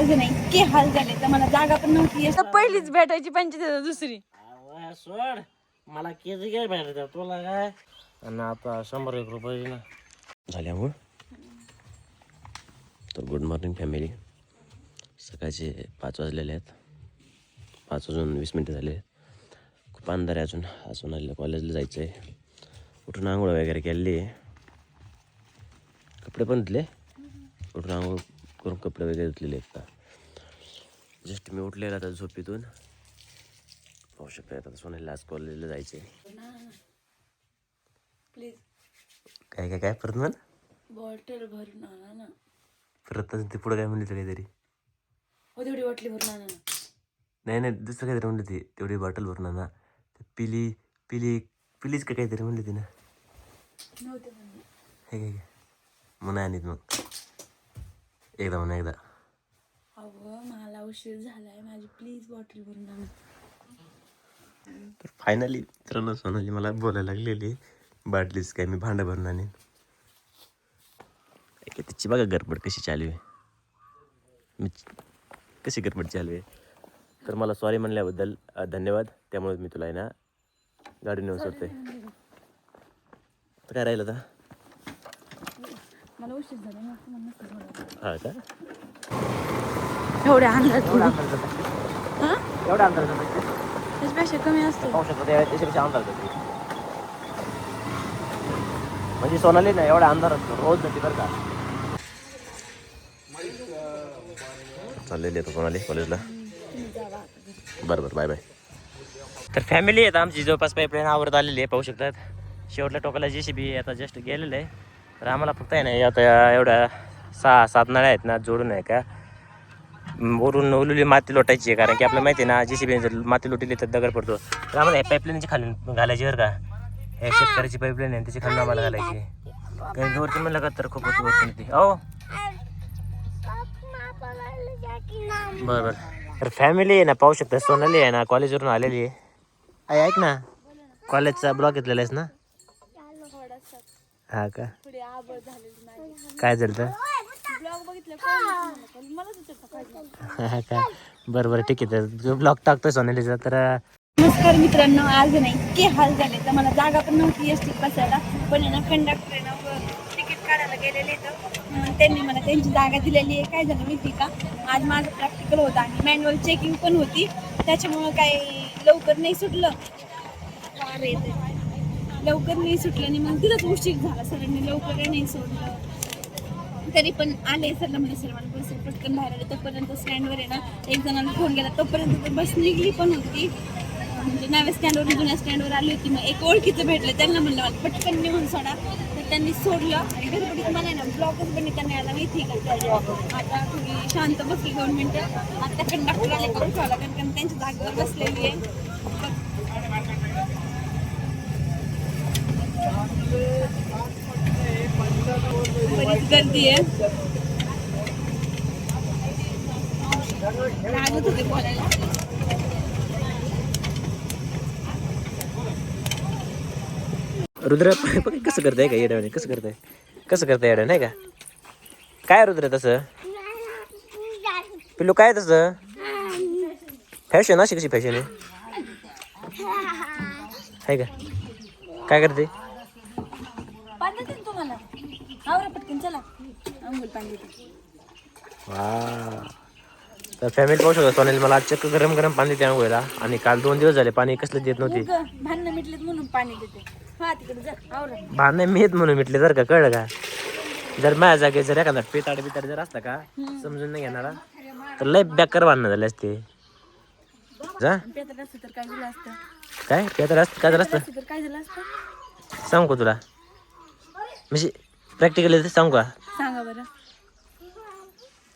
नाही हाल झाले तर मला जागा पण नव्हती पहिलीच भेटायची पंचायत दुसरी. सोड मला केजी काय भेटत तुला काय? आणि आता शंभर एक रुपये ना. झाल्यामुळं? तर गुड मॉर्निंग फॅमिली सकाळचे पाच वाजलेले आहेत. पाच वाजून वीस मिनटं झाले आहेत. खूप अंधार आहे अजून. अजून आलेलं कॉलेजला जायचं आहे उठून आंघोळ वगैरे केलेली आहे. कपडे पण धुतले. उठून आंघोळ करून कपडे वगैरे धुतलेले आहेत आता जस्ट मी उठलेला आता झोपेतून. पाहू शकता आता सोनालीला आज कॉलेजला जायचे प्लीज काय काय काय? परत म्हण. बॉटल भरून आणा ना परत अजून ते पुढं काय म्हणली होती काहीतरी हो तेवढी बाटली भरून आणा ना नाही नाही दुसरं काहीतरी म्हणली होती तेवढी बॉटल भरून ना ते पिली पिली पिलीच का काहीतरी म्हणली होती ना नव्हते म्हणले. हे काय काय म्हणा आणीत मग. एकदा म्हणा एकदा. मला उशीर झालाय. माझी प्लीज बॉटल भरून तर फायनली मित्रांनो सोनाली मला बोलायला लागलेली बाटलीच काय मी भांडं भरून आणीन. तिची बघा गडबड कशी चालू आहे. मी कशी गडबड चालू आहे? तर मला सॉरी म्हणल्याबद्दल धन्यवाद. त्यामुळे मी तुला आहे ना गाडी नेऊन सोडतोय. तर काय राहिलं आता? मला उशीर झाला ना. हा का? एवढ्या आणला थोडं हा? एवढा अंतर जातं त्याच्यापेक्षा कमी असतो. पाहू शकतो त्याच्यापेक्षा अंतर जाते म्हणजे सोनाली ना एवढा अंधार असतो रोज जाते बरं का. चाललेली आहे सोनाली कॉलेजला बरं बरं बाय बाय तर फॅमिली आहेत आमची जवळपास पाईपलाईन आवरत आलेली आहे पाहू शकतात. शेवटल्या टोकाला जे सी बी आता जस्ट गेलेलं आहे. तर आम्हाला फक्त आहे ना आता एवढ्या सहा सात नळ्या आहेत ना जोडून आहे का? वरून ओलुली माती लोटायची आहे कारण की आपल्याला माहिती आहे ना जे सी बी जर माती लोटली तर दगड पडतो. तर आम्हाला ह्या पाईपलाईनची खाली घालायची बरं का. हे शेतकऱ्याची पाईपलाईन आहे त्याची खाली आम्हाला घालायची कारण की वरती म्हणलं का तर खूप वरती ती अहो हो? बरं बरं. तर फॅमिली आहे ना पाहू शकता सोनाली आहे ना कॉलेजवरून आलेली आहे. ऐक ना. कॉलेजचा ब्लॉग घेतलेला आहेस ना? हा का? आबळ झालेली माझी. काय झालं तर ब्लॉग बघितलं कळलं पण मलाच विचारता पाहिजे का बरं बरं ठीक आहे. तर ब्लॉग टाकतोय सोनालीचा तर नमस्कार मित्रांनो आज नाही इतके हाल झाले. तर मला जागा पण नव्हती एस टीत बसायला. पण आहे ना कंडक्टर आहे ना तिकीट काढायला गेलेले तर त्यांनी मला त्यांची जागा दिलेली आहे. काय झालं माहिती का? आज माझं प्रॅक्टिकल होतं आणि मॅन्युअल चेकिंग पण होती. त्याच्यामुळं काही लवकर नाही सुटलं. लवकर नाही सुटलं आणि मग तिथंच उशीर झाला सरांनी लवकर नाही सोडलं. तरी पण आले सरला म्हणजे सर मला बस पटकन बाहेर आले. तोपर्यंत स्टँडवर आहे ना एक जणांना फोन गेला तोपर्यंत तर बस निघली पण होती. म्हणजे नव्या स्टँडवर जुन्या स्टँडवर आली होती. मग एक ओळखीचं भेटलं. त्यांना म्हणलं मला पटकन निघून सोडा. तर त्यांनी सोडलं. आणि गडबडीत मला आहे ना ब्लॉकच बनवता नाही आला. माहिती का? आता थोडी शांत बसली गव्हर्नमेंट आता आता डॉक्टर आले करून ठेवला कारण कारण त्यांच्या जागेवर बसलेली आहे. गर्दी आहे. लागत होते बोलायला रुद्र बघ कसं करताय का येड्याने कसं करताय? कसं करताय येड्या नाही का? काय रुद्र तसं? पिल्लू काय तसं? फॅशन अशी कशी फॅशन आहे? का? काय करते पाणी देते ना तुम्हाला आवरा पटकन चला. अंघोळ पाणी देते. वा. तर फॅमिली पाहू शकतो सोनेल मला चक्क गरम गरम पाणी देते आंघोळीला आणि काल दोन दिवस झाले पाणी कसलं देत नव्हती. उगा भांडणं मिटलेत म्हणून पाणी देते. हा तिकडे जा आवरा. भांडणे मीच म्हणून मिटले जर का कळलं का? जर माझ्या जागेत जर एखादा पेताड बिताड जर असता का समजून नाही घेणारा तर लय बेकार भांडणं झाले असते. जा. पेत्र असतं तर काय झालं असतं? काय? पेताड असतं काय झालं असतं? असतं तर काय झालं असतं? सांगू का तुला? म्हणजे प्रॅक्टिकली सांगू का? सांगा बरं.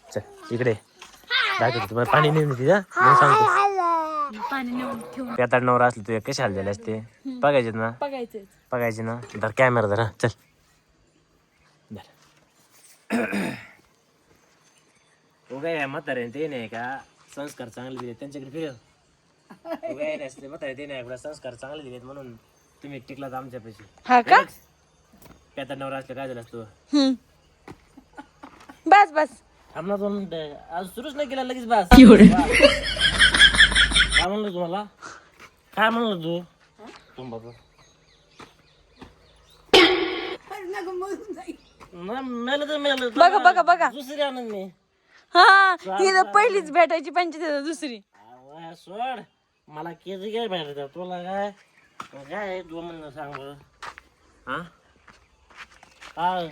चल इकडे. दाखवतो तुम्हाला. पाणी नेऊन तिथं मग सांगतो. पाणी नेऊन ठेवून. नवरा असले तुझे कसे हाल झाले असते? बघायचे ना? बघायचं बघायचे ना? धर कॅमेरा धरा चल. धर. उगा म्हातारे ते नाही का? संस्कार चांगले दिले त्यांच्याकडे फिरव उगा नसते म्हातारे ते नाही संस्कार चांगले दिलेत म्हणून तुम्ही टिकलात आमच्यापाशी. हा का? पेताड नवरा असले काय झालं असतो? हम्म. बस बस. थांब ना दोन मिनिटं. आज सुरूच नाही केला लगेच बस. काय म्हणलं तुम्हाला? काय म्हणलं तू? तुंबाचं नाही, मेलं तर मेलं. बघा बघा बघा. दुसरी आणून मी. हा ही तर पहिलीच भेटायची पंचायत दुसरी. अरे सोड. मला केजी काय भेटायचं तुला काय? काय आहे? तू म्हणणं सांग बरं. हा? काय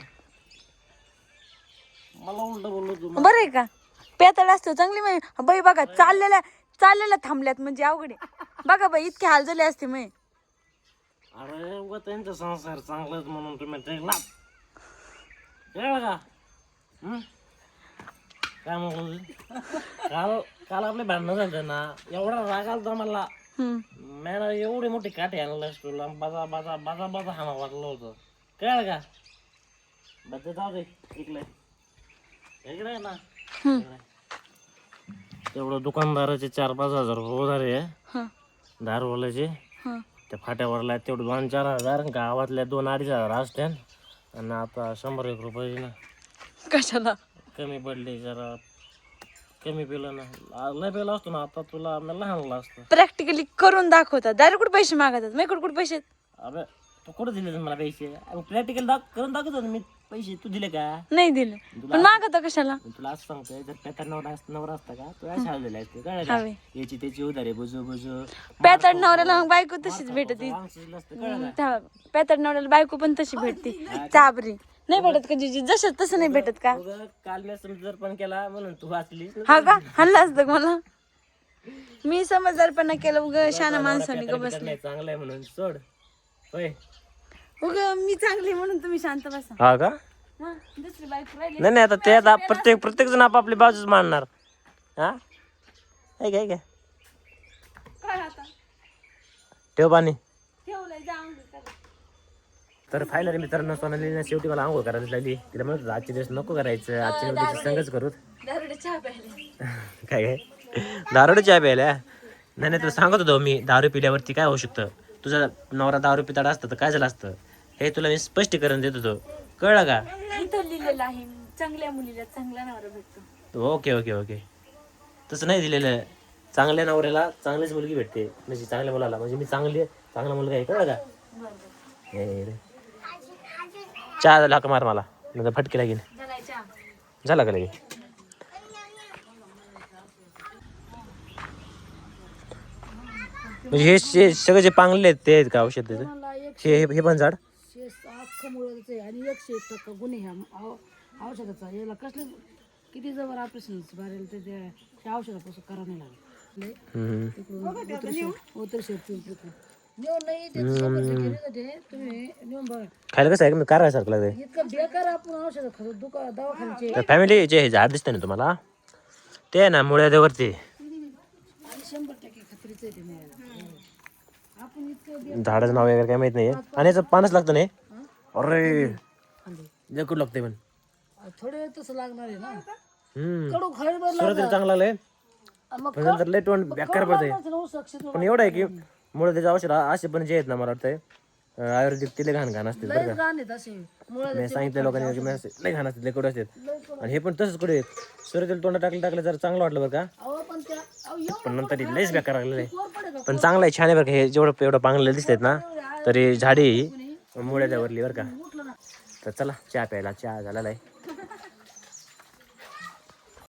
मला उलट बोललो तू बरं आहे का? पेतळ असतो चांगली माहिती बाई बघा चाललेल्या चाललेल्या थांबल्यात म्हणजे अवघड आहे. बघा बाई इतके हाल झाले असते मग अरे उगा त्यांचा संसार चांगलाच म्हणून तुम्ही टेकला कळलं का हं? काय म्हणतो काल काल आपले भांडणं झालं ना एवढा राग आलता मला. मॅन एवढी मोठी काठी आणलं तुला बाजा बाजा बाजा बाजा हाना वाटलं होतं. कळलं का? बद्दल जाऊ दे इकडे. इकडे आहे ना. इकडे. तेवढं दुकानदाराचे चार पाच हजार रुपये उधारी आहे दारूवाल्याचे त्या फाट्यावरला तेवढं दोन चार हजार गावातल्या दोन अडीच हजार असते. आणि आता शंभर एक रुपये ना. कशाला? कमी पडले जरा. कमी पेलं ना. लय पेलं असतो ना आता तुला मी लहानला असतं. प्रॅक्टिकली करून दाखवतात. डायरेक्ट कुठे पैसे मागतात? मी कुठे कुठे पैसे? अबे तू कुठं दिले मला पैसे? प्रॅक्टिकल दाख करून दाखवतो मी. पैसे तू दिले का? नाही दिले. पण मागत कशाला? तुला असं सांगतोय जर पेतर नवरा नवरा असता का तुला शाळा दिले असते कळलं का? हवे. याची त्याची उधारे बुजू बुजू. पेतड नवऱ्याला मग बायको तशीच भेटते. पेतड नवऱ्याला बायको पण तशी भेटते. चाबरी. नाही भेटत का जिजी? जसं तसं नाही भेटत का? उगा काल मी समजर पण केला म्हणून तू वाचलीस हा का? हल्ला असतं का मला? मी समजदारपणा केलं उग शाना माणसाने ग बस नाही चांगलं आहे म्हणून सोड. होय. उग मी चांगली म्हणून तुम्ही शांत बसा. हा का? हा, दुसरी बायको राहिली. नाही नाही आता ते आता प्रत्येक प्रत्येक जण आपापली बाजूच मांडणार. हा? काय काय काय आता? ठेव पाणी. ठेवलंय. तर फायनली मित्रांनो सोनालीने शेवटी मला आंघोळ करायला लागली. तिला म्हणत होतं, आजचे दिवस नको करायचं आजच्या दिवशी संगच करू. दारुडे चहा प्यायले. काय काय? दारू चहा प्यायला? नाही नाही तुला सांगत होतो मी दारू पिल्यावरती काय होऊ शकतं? तुझा नवरा दारू पिताडा असतं तर काय झालं असतं? हे तुला मी स्पष्टीकरण देत होतो. कळलं का? इथं लिहिलेलं आहे. चांगल्या मुलीला चांगला नवरा भेटतो. Okay okay okay. तसं नाही दिलेलं. चांगल्या नवऱ्याला चांगलीच मुलगी भेटते. म्हणजे चांगल्या मुलाला. म्हणजे मी चांगली चांगला मुलगा आहे. कळलं का? हे रे. चहा झाला का मार मला. नंतर फटके लागेल. झाला का लगे म्हणजे हे शे- सगळे जे पांगले आहेत ते आहेत का औषध त्याचं? हे हे- हे पण झाड? अख्खं मुळाचं आहे आणि एकशे एक टक्का गुन्हे ह्या औषधाचा. याला कसले किती जवळ ऑपरेशन भरेल ते त्या औषधापासून करा नाही लागलं उतर शेत खायला कसं आहे? मी काय सारखं फॅमिली जे हे झाड दिसतंय ना तुम्हाला? ते आहे ना मुळ्यावरती आणि शंभर टक्के खात्रीचं आहे ते मिळायला आपण इतकं झाडाचं नाव वगैरे काय माहीत नाही आणि याचं पानच लागतं नाही. अरे. जकूड लागते पण. थोडे तसं लागणार आहे ना. हम्म. कडू चांगलं पण नंतर बेकार पण एवढं आहे की मुळे त्याचे औषध असे पण जे आहेत ना मला वाटतंय अं, आयुर्वेदिक ते लय घाण घाण असतील बरं का. मी सांगितलं लोकांनी की मी असे लय घाण असतील लय कडू असतात. आणि हे पण तसंच कडू आहेत. सुरुवातीला तोंड टाकलं टाकलं जरा चांगलं वाटलं बरं का. पण नंतर हे लयच बेकार लागलेलं आहे. पण चांगलं आहे छान आहे बरं का. हे जेवढं एवढं पांगलेलं दिसतात ना तरी झाडी मुळ्याच्यावरली बरं का. तर चला चहा प्यायला चहा झालेला आहे.